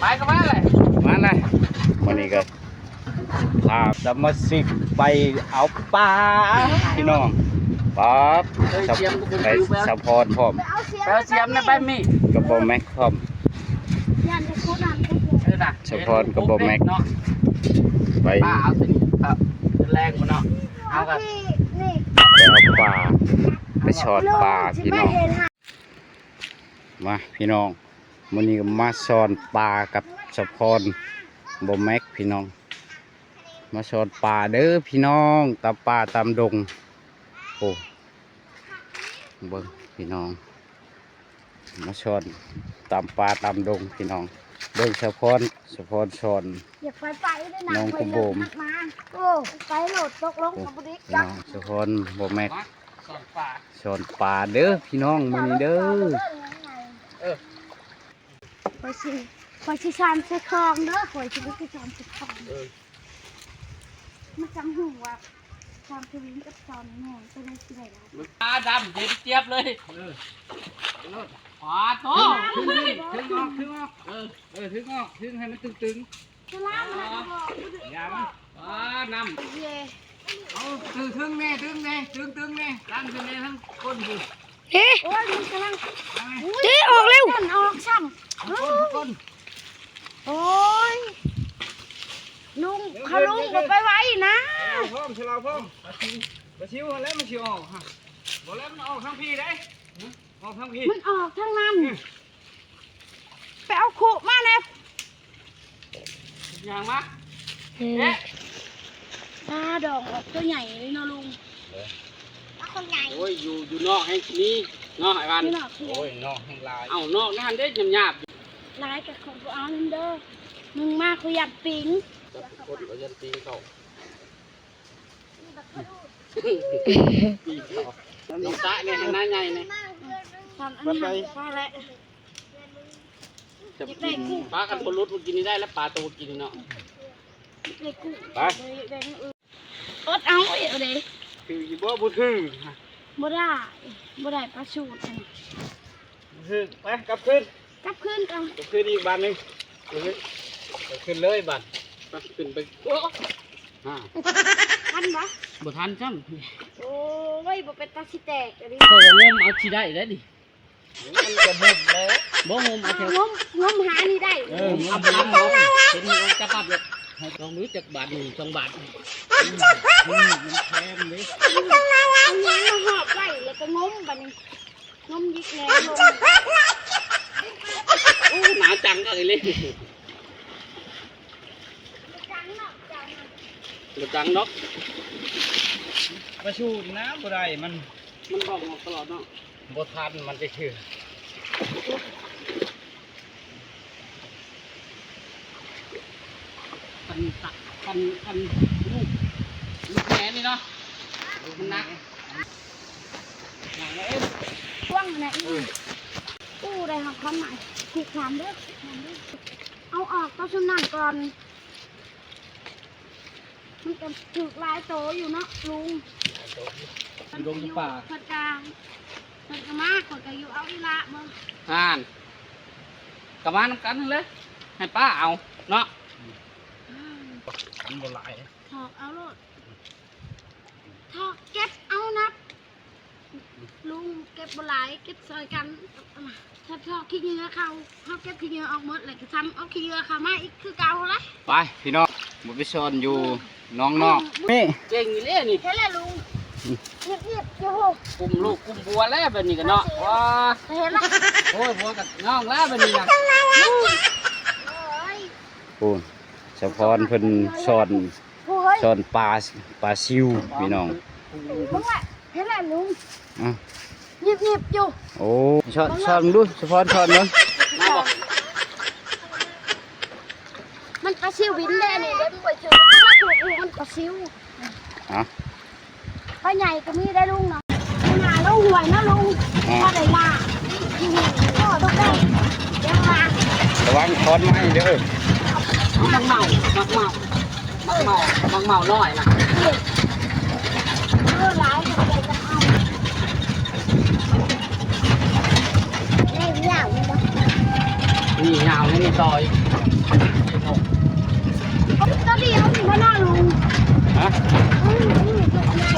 ไปก็มาเลยมาเลยวันนี้ก็พาสมาชิกไปเอาปลาพี่น้องป๊อปสะไปสะพรพร้อมไปเอาเสียงแปลเสียมในใบมีดกระบอกแม็กพร้อมยันจะโคตรนั่นก็คือเออน่ะเฉพาะกระบอกแม็กเนาะไปป้าเอาสิครับแรงมันเนาะเอาเอากันที่นี่ไปเอาปลาไปชอดปลาพี่น้องไม่เห็นหามาพี่น้อง วันนี้ก็มาสอนปลากับสะพรบอแม็กพี่น้อง มาสอนปลาเด้อพี่น้องตามป่าตามดงโอ้เบิ้งพี่น้อง มาสอนตามป่าตามดงพี่น้องเบิ้งสะพรสะพรสอนอย่าไปไปด้วยนะน้องไปกระเลโบยมนักมาโอ้ไปโหลดตกลงกับบุรีพี่น้องสะพรบอแม็กมาสอนป่าสอนปลาเด้อพี่น้องมื้อนี้เด้อเออ คอยสิคอยสิชามใส่คลองเด้อคอยสิไปชามใส่คลองเออมาจังหูว่าชามทวินกับชามแม่งเป็นอะไรสิได้ล่ะปลาดำเย็นเจี๊ยบเลยเออขวาโตถึงนี่ถึงออกถึงออกเออเออถึงออกถึงให้มันตึงจะล้างนะจะบอกๆยังปลานำเย่เอาตึงถึงแน่ตึงแน่ตึงตึงแน่ตั้งถึงแน่ทั้งคนอยู่เฮ้โอ้ยมันกำลังตั้งแน่เฮ้ออกเร็วมันออกซ้ ทั้งคนทุกคนำโอ้ยลุงเขาลุงก็ไปไว้นะเอาพร้อมเชลาพร้อมปลาชิวปลาชิวแล้วมันชิวออกฮะบอกแล้วมันออกทั้งพี่ได้ออกทั้งพี่มันออกทั้งนั้นไปเอาขู่มาแน่อย่างมาเอ๊ะตาดอกออกตัวใหญ่เลยเนาะลุงตาคนใหญ่โอ้ยอยู่อยู่นอกให้นี้นอกไอ้วันนี่เนาะคือโอ้ยนอกแห่งลายเอานอกนั่นได้ยำหยาบ ลายกับของกูเอานั่นเด้อมึงมาคุยอยากปิงคนเราจะตีเขาน้องตาเนี่ยหน้าใหญ่เนี่ยตอนอันนี้ปลาแหละจะกินปลากันคนรุดมันกินนี่ได้แล้วปลาตัวกินเนาะเด็กกูไปเด็กอื่นอดเอาเดี๋ยวเด็กคืออยู่บ่บุถือบ่ได้บ่ได้ปลาชูดอันนี้ถือไปกลับขึ้น กลับคืนกันกลับขึ้นอีกบานหนึ่งกลับขึ้นกลับขึ้นเลยบานไปขึ้นไปโอ้ฮะทันปะบ่ทันจ้โอ้ยบ่เป็นตาสิแตกอันนี้ำเขาจะงมเอาชีได้ได้ดิมันจะมุดแล้วบ่งมเอาแถวงมงมหานี่ได้เออเอาปั๊บเอาเห็นมันจะปั๊บเลยให้ลองรู้จักบาทหนึ่งสองบาทอืมมันแพงเลยเอาหยังมาหอบไว้แล้วก็งมบัดนี้งมยิกแหนลง โอ้หนาจังก็เลยจังเนาะจังเนาะหนาจังเนาะมาชูดน้ำบ่ได้มัน มันบอกออกตลอดเนาะบ่ทันมันจะชื่อกันตักกันกันลูกลูกแหนนี่เนาะมันหนักหนักเอ้ยกว้างนะอีอู้ได้ครับความหมาย ผิดถามเด้อถามเด้อเอาออกต้องชุนนั่นก่อน มันก็ถูกหลายโตอยู่เนาะลุงลงป่าเพิ่นกลางเพิ่นก็มาคนก็อยู่เอาอีละมึงอ่านกลับมานำกันเลยให้ป้าเอาเนาะมันบ่หลายถอกเอาโลดถอกเก็บเอานับ ลุงเก็บบ่หลายเก็บซอยกันเอามาถ้าถอกขี้เหงื่อเขาเขาเก็บขี้เหงื่อออกหมดเลยก็ซ้ำเอาขี้เหงื่อเขามาอีกคือเก่าละไปพี่น้องบ่ไปซ่อนอยู่น้องนอกนี่เก่งอยู่เลยนี่เฮ้ยแหละลุงเงียบเงียบๆโอ้โหกลุ่มลูกกลุ่มบัวแล้วแบบนี้กันเนาะว้าเห็นละโอ้ยบัวกับน้องแล้วแบบนี้นะโอ้ยโอ้สะพรเพิ่นสอนโอ้ยสอนปลาปลาซิวพี่น้อง มึงว่า เห็นละลุงอะเงียบเงียบๆอยู่โอ้สอนสอนดูสะพรสอนมึงมาบอกมันปลาซิวบินแน่นี่เดี๋ยวมึงไปเจอมันถูกอูมันปลาซิวอะปลาใหญ่ก็มีได้ลุงเนาะหาแล้วห่วยนะลุงพอได้มาอืมก็ต้องได้เดี๋ยวมาระวังคอนไม้เด้อมักเมามักเมามักเมามักเมาน้อยนะ เออหลายคนเลยจะเอาได้ยากเลย นะนี่ยาวเลยนี่ต่อยก็ดีเอาถึงพน้าลุงฮะอืมอืมเอาไป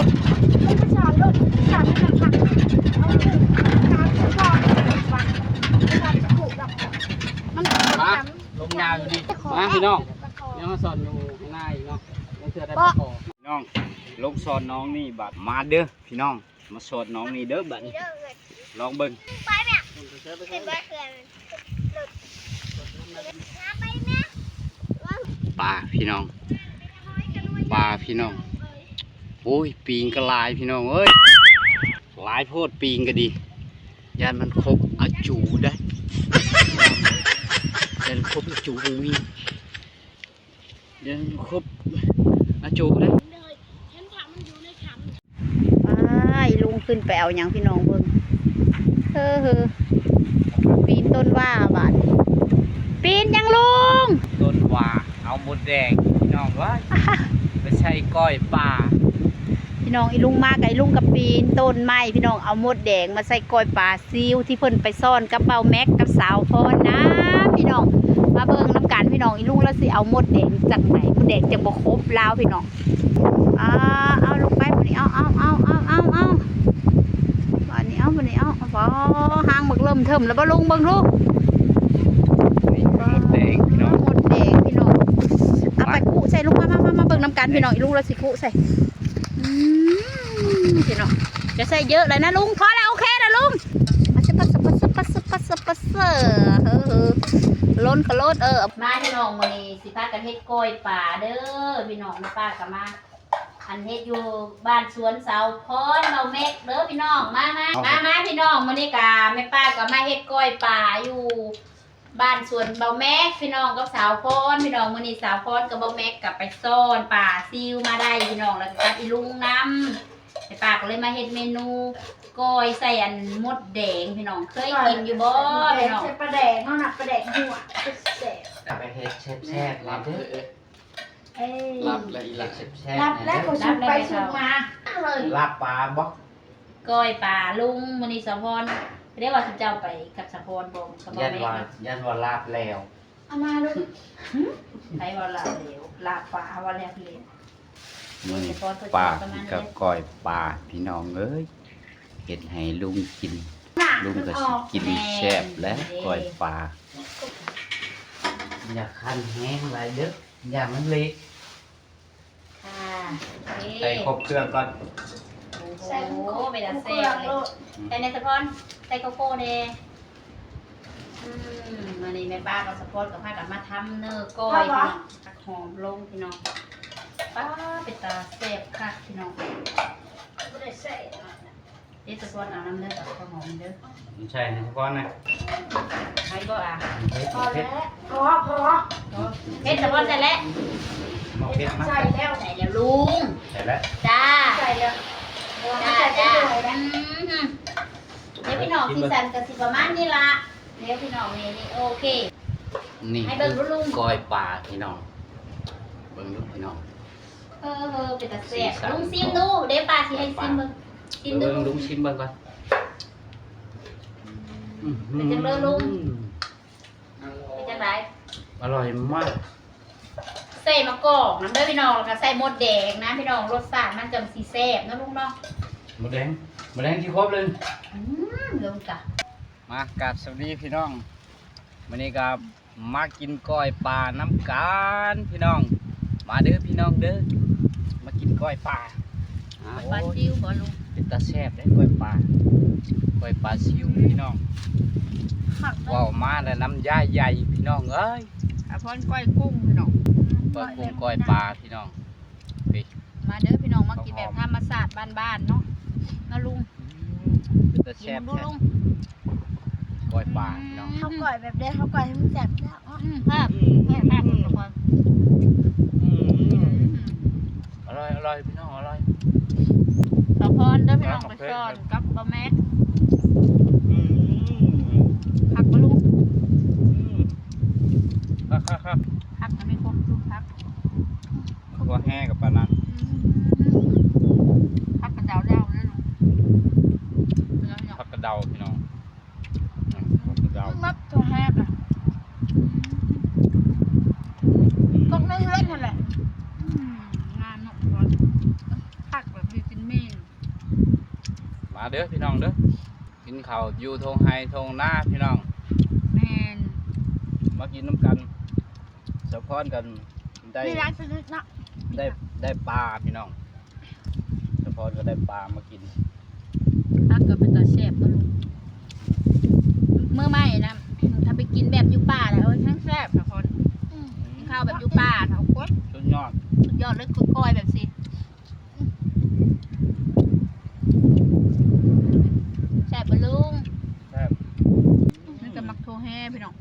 เอาไปสอนรถสอนรถค่ะเอาไปสอนสอนวัดวัดถูกดอกมันมาลงยาวอยู่นี่มาพี่น้องยังมาสอนอยู่ข้างหน้าอีกเนาะยังเชื่อได้ปะคอพี่น้องลงสอนน้องนี่บัดมาเด้อพี่น้องมาสอนน้องนี่เด้อบัดนี้ลองเบิ่งขึ้นบ้านเขื่อนหลุดน้าไปแม่ ปลาพี่น้องปลาพี่น้อง โอ้ยปีงก็หลายพี่น้องเอ้ยหลายโพดปีงก็ดียันมันครบอาจูได้ยันครบอาจูตรงนี้ยันครบอาจูได้ฉันถามมันอยู่ในถังไปลุงขึ้นไปเอาหยังพี่น้องเบิ่งเฮ้อเฮ้อปีนต้นว่าบาดปีนยังลุงต้นว่าเอา หมดแดงพี่น้องเว่าไม่ใช่ก้อยปลาพี่น้องอีลุงมาไก่ลุงกับปีนต้นไม้พี่น้องเอาหมดแดงมาใส่กล้อยปลาซิวที่เพิ่นไปซ่อนกับเบาแม็กกับสาวพรนะพี่น้องมาเบิ่งน้ำกันพี่น้องอีลุงแล้วสิเอาหมดแดงจากไหนหมดแดงจะบ่ครบลาวพี่น้องอ่าเอาลงไปวันนี้เอาเอาเอาเอาเอาเอาวันนี้เอาวันนี้เอาเอาพอหางหมึกเริ่มเทิมแล้วบ่ลุงเบิ่งลูก นี่หมดแดงพี่น้อง หมดแดงพี่น้องเอาไปคุใส่ลูกมามามามาเบิ่งน้ำกันพี่น้องลุงแล้วสิคุใส่พี่น้องจะใส่เยอะเลยนะลุงพอแล้วโอเคนะลุงมาสปัสปัสปัสปัสปัสเออล้นก็ล้นเออมาพี่น้องมื้อนี้สิพากันเฮ็ดกล้อยป่าเด้อพี่น้องแม่ป้าก็มาอันเฮ็ดอยู่บ้านสวนเสาพรเราเม็กเด้อพี่น้องมามามามาพี่น้องมื้อนี้ก็แม่ป้าก็มาเฮ็ดกล้อยป่าอยู่ บ้านสวนเบาแม็กพี่น้องกับสาวพรพี่น้องมื้อนี้สาวพรกับเบาแม็กกลับไปซ่อนป่าซิวมาได้พี่น้องแล้วก็กับอีลุงน้ำไอ้ป้าก็เลยมาเฮ็ดเมนูก้อยใส่อันมดแดงพี่น้องเคยกินอยู่บ่พี่น้องใช้ปลาแดงเขาหนักปลาแดงหัวเสร็จไปเฮ็ดแซ่บๆรัรับบเลยเอ้ยเอ้ยรับเลยอีหลักแซ่บรับแล้วก็ชุบไปชุบมาเลยลาบปลาบ่ก้อยป่าลุงมื้อนี้สาวพร เรียกว่าสิเจ้าไปกับสาวพรบ่กับเบายันแม็ว่ากยันว่าลาบแล้วเอามาลูกไปว่าลาเหลวลาป่าว่าแล้วเหลวมื้อนี้ปลากับก้อยปลาพี่น้องเอ้ยเฮ็ดให้ลุงกิน ลุงก็สิกินแซ่บและก้อยปลาอย่าคันแห้งหลายเด้ออย่ามันเละค่ะโอเคใส่ครบเครื่องก่อน ใส่โอ้โคโหไปดัดเเซ่เลยใส่ในสะพอนใส่โกโก้เดอืมวันนี้แม่ป้ากับสะพอนกับพากันมาทำเนื้อก้อยพี่น้องตักหอมลงพี่น้องป้าเป็นตาแซ่บค่ะพี่น้องเดี๋ยวสะพอนเอาน้ำเนื้อกับข้าวหอมเด้อไม่ใช่นะเฉพาะนะใครก็อะเฮ็ดพอเฮ็ดแล้วพอพอเฮ็ดสะพอนใส่แล้วมาเฮ็ดมาใส่แล้วใส่แล้วลุงใส่แล้วจ้าใส่แล้วจ้าจ้าอืม เดี๋ยวพี่น้องที่สันกับสิประมาณนี้ละเดี๋ยวพี่น้องนี่นี่โอเค นี่ให้เบิ่งดูลุงก้อยปลาพี่น้อง เบิ่งดูพี่น้อง เออเออเป็นตาแซ่บลุงซิมดูเดี๋ยวป้าสิให้ซิมเบิ่งซิมดูเบิ่งลุงชิมเบิ่งก่อนเป็นจังเลยลุงเป็นจังไรอร่อยมากใส่มะกอกน้ำเด้อพี่น้องแล้วก็ใส่มดแดงนะพี่น้องรสชาติมันจังสีแซ่บนะลุงเนาะหมูแดงหมูแดงที่ครบเลยอืม ลุงจ้ะมากราบสวัสดีพี่น้องวันนี้ก็มากินก้อยปลาน้ำกันพี่น้อง มาเด้อพี่น้องเด้อมากินก้อยปลาอ่าปลาโอ้ยซิวบ่ลุงเป็นตาแซ่บได้ก้อยปลาก้อยปลาซิวพี่น้องหมักว้าวมาแล้วน้ำย่าใหญ่พี่น้องเอ้ยอาพรก้อยกุ้งพี่น้องก้อยกุ้งก้อยปลาพี่น้องไปมาเด้อพี่น้องมากินแบบธรรมชาติบ้านๆเนาะนะลุง เป็นตากิแซ่นบดูแท้ลุงก้อยปลาพี่น้องเขาก่อยแบบเดียวเขาก่อยให้มันแซ่บแล้วอืมครับแซ่บมากทุกคนอืมอืมอร่อยอร่อยพี่น้องอร่อยสะพรเด้อพี่น้องไปซ่อนกับบะแม็ก อืม ผักบะลุง อืมครับครับครับ ผักมันไม่ครบทุกผัก ตัวแห้กับปลานั้น ผักกระเดาเดาเลยลุงเดี๋ยวพี่น้อง ผักกระเดาพี่น้องอืมผักกระเดา มับตัวแห้งอะ อืม มับตัวแห้งอะ อืมผักกระเดาเดาเลยลุง ผักกระเดาพี่น้อง อืม ผักกระเดา ผัก เด้อพี่น้องเด้อกินข้าวอยู่ทงไฮทงหน้าพี่น้องแมนมากินน้ำกันสะพอนกันได้มีร้านซื้อเนาะได้ได้ปลาพี่น้องสะพอนก็ได้ปลามากินถ้าเกิดเป็นตาแซ่บก็ลุงเมื่อไม่นะถ้าไปกินแบบอยู่ป่าแล้วทั้งแซ่บทุกคน อืม กินข้าวแบบอยู่ป่าเขาโคตร ชุดยอด สุดยอดเลยคือก้อยแบบสิแซ่บปะลุง แซ่บ นี่ก็มักโทแห่พี่น้อง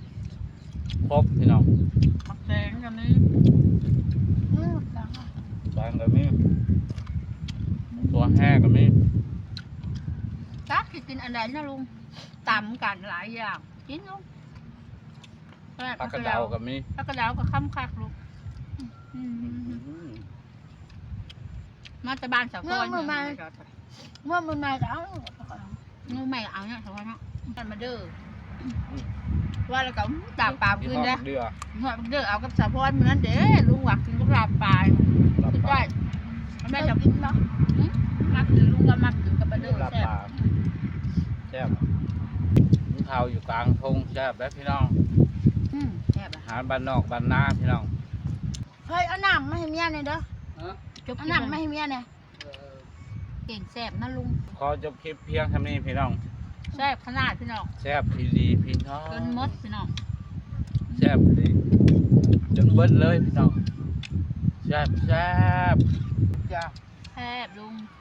ครบพี่น้อง มักแดงกันนี่ อืมจังอะ แตงก็มีตัวแห้ก็มี จักสิกินอันใดนะลุงตำกันหลายอย่างกินลุงแซ่บผักกระเดาก็มีผักกระเดาก็ค้ำคักลุงอืมอืมมาแต่บ้านสาวพรเมื่อมันเมื่อมันมาจะเอางูใหม่เอาเนี่ยสาวพรเนาะกันมาเด้อว่าแล้วก็ตามปลาพี่คืนน้องเด้อเดือหัวเด้อเอากับสาวพรมื้อนั้นเด้อลุงว่ากินกับลาบปลาลาบกินปลาได้แม่จะกินเนาะมักกินลุงก็มักกินกับปลาเด้อลาบแซ่ปบลาแซ่บกินข้าวอยู่กลางทงแซ่บแล้วพี่น้องอืมแซ่บอาอะหารบ้านนอกบ้านนาพี่น้องเฮ้ยเอาน้ำมาให้เมียหน่อยเด้อจบเอาคลิปน้ำมาแล้วให้เมียหน่อยเก่งแซ่บนะลุงขอจบคลิปเพียงเท่านี้พี่น้องแซ่บขนาดพี่น้องแซ่บพีดีพี่น้องเกินหมดพี่น้องแซ่บดีจนเบิดเลยพี่น้องแซ่บแซ่บจ้า แซ่บลุงแ